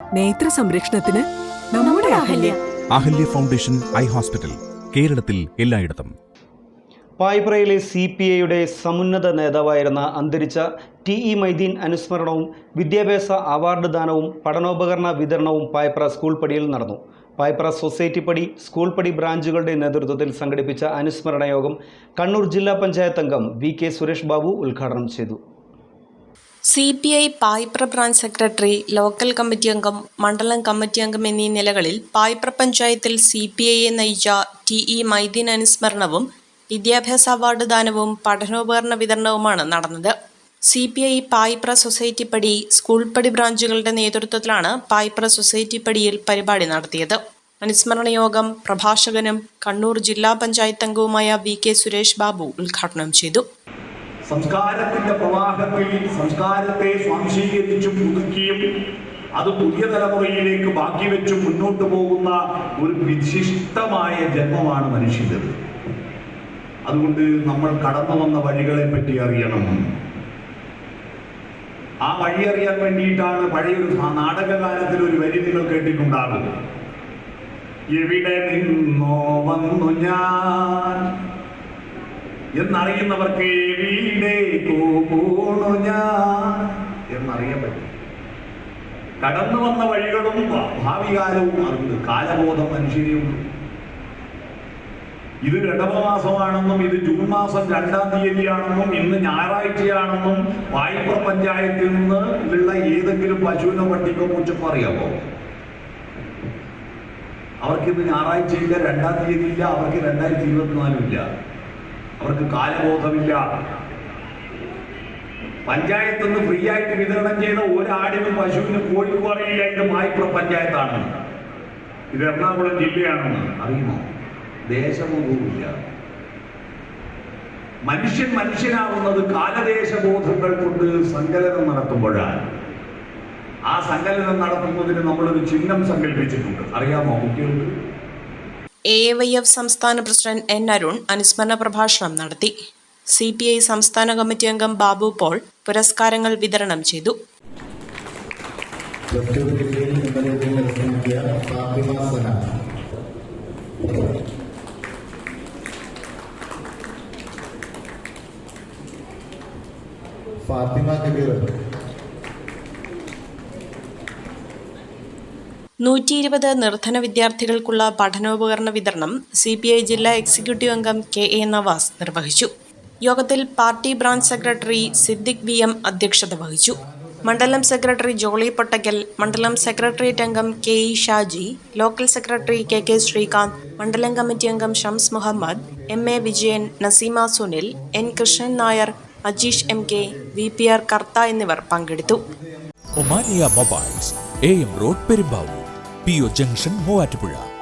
നേത്ര സംരക്ഷണത്തിന് നമ്മുടെ Ahalya. Ahalya foundation eye hospital കേരളത്തിൽ എല്ലായിടത്തും. പായ്പ്രയിലെ സി പി ഐയുടെ സമുന്നത നേതാവായിരുന്ന അന്തരിച്ച ടി ഇ മൈദീൻ അനുസ്മരണവും വിദ്യാഭ്യാസ അവാർഡ് ദാനവും പഠനോപകരണ വിതരണവും പായ്പ്ര സ്കൂൾ പടിയിൽ നടന്നു. പായ്പ്ര സൊസൈറ്റി പടി സ്കൂൾ പടി ബ്രാഞ്ചുകളുടെ നേതൃത്വത്തിൽ സംഘടിപ്പിച്ച അനുസ്മരണ യോഗം കണ്ണൂർ ജില്ലാ പഞ്ചായത്ത് അംഗം വി കെ സുരേഷ് ബാബു ഉദ്ഘാടനം ചെയ്തു. C P I Paipra branch secretary local committee അംഗം മണ്ഡലം കമ്മിറ്റി അംഗം എന്നീ നിലകളിൽ പായ്പ്ര പഞ്ചായത്തിൽ സി പി ഐയെ നയിച്ച ടി ഇ മൈദീൻ അനുസ്മരണവും വിദ്യാഭ്യാസ അവാർഡ് ദാനവും പഠനോപകരണ വിതരണവുമാണ് നടന്നത്. C P I Paipra society പടി സ്കൂൾ പടി ബ്രാഞ്ചുകളുടെ നേതൃത്വത്തിലാണ് പായ്പ്ര സൊസൈറ്റി പടിയിൽ പരിപാടി നടത്തിയത്. അനുസ്മരണ യോഗം പ്രഭാഷകനും കണ്ണൂർ ജില്ലാ പഞ്ചായത്ത് അംഗവുമായ വി കെ സുരേഷ് ബാബു ഉദ്ഘാടനം ചെയ്തു. സംസ്കാരത്തിന്റെ പ്രവാഹത്തിൽ സംസ്കാരത്തെ സ്വാംശീകരിച്ചും പുതുക്കിയും അത് പുതിയ തലമുറയിലേക്ക് ബാക്കി വെച്ച് മുന്നോട്ട് പോകുന്ന ഒരു വിശിഷ്ടമായ ജന്മമാണ് മനുഷ്യന്റെത് അതുകൊണ്ട് നമ്മൾ കടന്നു വന്ന വഴികളെ പറ്റി അറിയണം. ആ വഴി അറിയാൻ വേണ്ടിയിട്ടാണ് പഴയൊരു നാടകകാലത്തിൽ ഒരു വരി നിങ്ങൾ കേട്ടിട്ടുണ്ടാകും എവിടെ നിന്നോ വന്നു ഞാൻ? എന്നറിയുന്നവർക്ക് പോണു ഞാൻ എന്നറിയാൻ പറ്റും. കടന്നു വന്ന വഴികളും ഭാവികാലവും ഭാവി കാലവും അറിവ് കാലബോധം മനുഷ്യരെയുള്ളൂ ഇത് ഇടവമാസമാണെന്നും ഇത് ജൂൺ മാസം രണ്ടാം തീയതിയാണെന്നും ഇന്ന് ഞായറാഴ്ചയാണെന്നും വായ്പ പഞ്ചായത്തിൽ നിന്ന് ഉള്ള ഏതെങ്കിലും പശുവിനെ പട്ടിക്കോ പൂച്ചക്കോ അറിയാമോ അവർക്ക് ഇന്ന് ഞായറാഴ്ചയില്ല രണ്ടാം തീയതി ഇല്ല അവർക്ക് രണ്ടായിരത്തി ഇരുപത്തിനാലും ഇല്ല അവർക്ക് കാലബോധമില്ല. പഞ്ചായത്ത് നിന്ന് ഫ്രീ ആയിട്ട് വിതരണം ചെയ്ത ഒരാടിനും പശുവിനും കോഴിക്കും അറിയില്ല ഇത് മായിപ്പുറ പഞ്ചായത്താണ്. ഇത് എറണാകുളം ജില്ലയാണെന്ന് അറിയുമോ? ദേശബോധവുമില്ല. മനുഷ്യൻ മനുഷ്യനാവുന്നത് കാലദേശബോധങ്ങൾ കൊണ്ട് സങ്കലനം നടത്തുമ്പോഴാണ്. ആ സങ്കലനം നടത്തുന്നതിന് നമ്മളൊരു ചിഹ്നം സങ്കല്പിച്ചിട്ടുണ്ട് അറിയാമോ കുട്ടികൾക്ക്? എ വൈ എഫ് സംസ്ഥാന പ്രസിഡന്റ് എൻ അരുൺ അനുസ്മരണ പ്രഭാഷണം നടത്തി. സി പി ഐ സംസ്ഥാന കമ്മിറ്റി അംഗം ബാബു പോൾ പുരസ്കാരങ്ങൾ വിതരണം ചെയ്തു. ഫാത്തിമ നൂറ്റി ഇരുപത് നിർധന വിദ്യാർത്ഥികൾക്കുള്ള പഠനോപകരണ വിതരണം സി പി ഐ ജില്ലാ എക്സിക്യൂട്ടീവ് അംഗം കെ എ നവാസ് നിർവഹിച്ചു. യോഗത്തിൽ party branch secretary Siddique V M അധ്യക്ഷത വഹിച്ചു. മണ്ഡലം സെക്രട്ടറി ജോളി പൊട്ടക്കൽ മണ്ഡലം സെക്രട്ടേറിയറ്റ് അംഗം K E Shaji local secretary K K Srikanth മണ്ഡലം കമ്മിറ്റി അംഗം Shams Muhammad M A Vijayan Naseema Sunil N Krishnan Nair Ajeesh M K V P R Kartha എന്നിവർ പങ്കെടുത്തു. Omania mobiles A M road Perumbavoor P O junction Muvattupuzha.